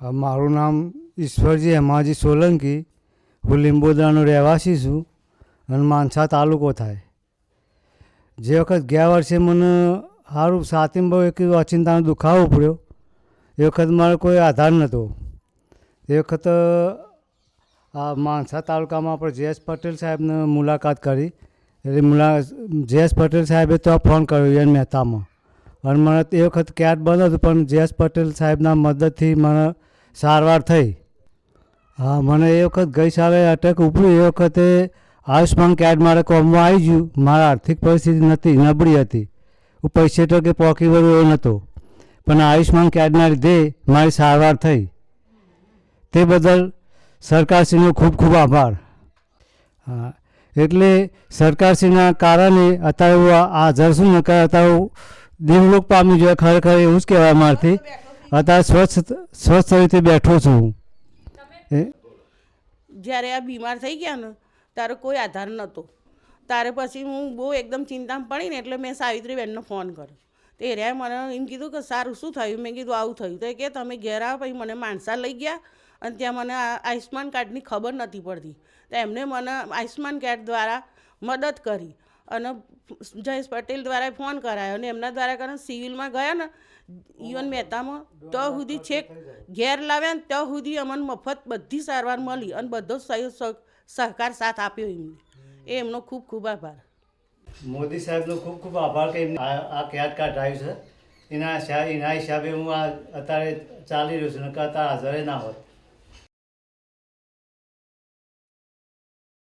મારું નામ ઈશ્વરજી હેમાજી સોલંકી. હું લીંબોદરાનો રહેવાસી છું અને માનસા તાલુકો થાય. જે વખત ગયા વર્ષે મને સારું સાતીમાં એક અચિંતાનો દુખાવો પડ્યો. એ વખત મારો કોઈ આધાર નહોતો એ વખત આ માનસા તાલુકામાં આપણે જયેશ પટેલ સાહેબને મુલાકાત કરી. એટલે મુલા, જયેશ પટેલ સાહેબે તો આ ફોન કર્યો એન મહેતામાં. અને મને એ વખત કેટ બંધ હતું, પણ જયેશ પટેલ સાહેબના મદદથી મને સારવાર થઈ. હા, મને એ વખત ગઈ સાલે અટેક ઉપડ્યું એ વખતે આયુષ્માન કાર્ડ મારે કોમમાં આવી ગયું. મારા આર્થિક પરિસ્થિતિ નથી નબળી હતી. હું પૈસે કે પોકી વળું એવો નહોતો પણ આયુષ્માન કાર્ડના લીધે મારી સારવાર થઈ. તે બદલ સરકારશ્રીનો ખૂબ ખૂબ આભાર. હા, એટલે સરકારશ્રીના કારણે અત્યારે આ હાજર નકાર અત્યારે દેવલોક પામી જોઈએ ખરેખર એવું જ કહેવાય મારથી. અત્યારે સ્વચ્છ સ્વસ્થ રીતે બેઠો છું. જ્યારે આ બીમાર થઈ ગયા ને ત્યારે કોઈ આધાર નહોતો ત્યારે પછી હું બહુ એકદમ ચિંતામાં પડીને એટલે મેં સાવિત્રીબેનનો ફોન કર્યો. તો રહ્યા મને એમ કીધું કે સારું શું થયું? મેં કીધું આવું થયું. તો કે તમે ઘેર આવો પછી મને માણસા લઈ ગયા અને ત્યાં મને આ આયુષ્માન કાર્ડની ખબર નથી પડતી. તો એમને મને આયુષ્માન કાર્ડ દ્વારા મદદ કરી. અને જયેશ પટેલ દ્વારા ફોન કરાયો અને એમના દ્વારા કરીને સિવિલમાં ગયા ને ઇવન મહેતામાં, તો સુધી છેક ઘેર લાવ્યા ને ત્યાં સુધી અમને મફત બધી સારવાર મળી અને બધો સહયોગ સહકાર સાથ આપ્યો એમને. એ એમનો ખૂબ ખૂબ આભાર. મોદી સાહેબનો ખૂબ ખૂબ આભાર કે આ કેટ કાર્ડ આવ્યું છે. એના એના હિસાબે હું આ અત્યારે ચાલી રહ્યો છું, નકર અત્યારે હાજરે ના હોત.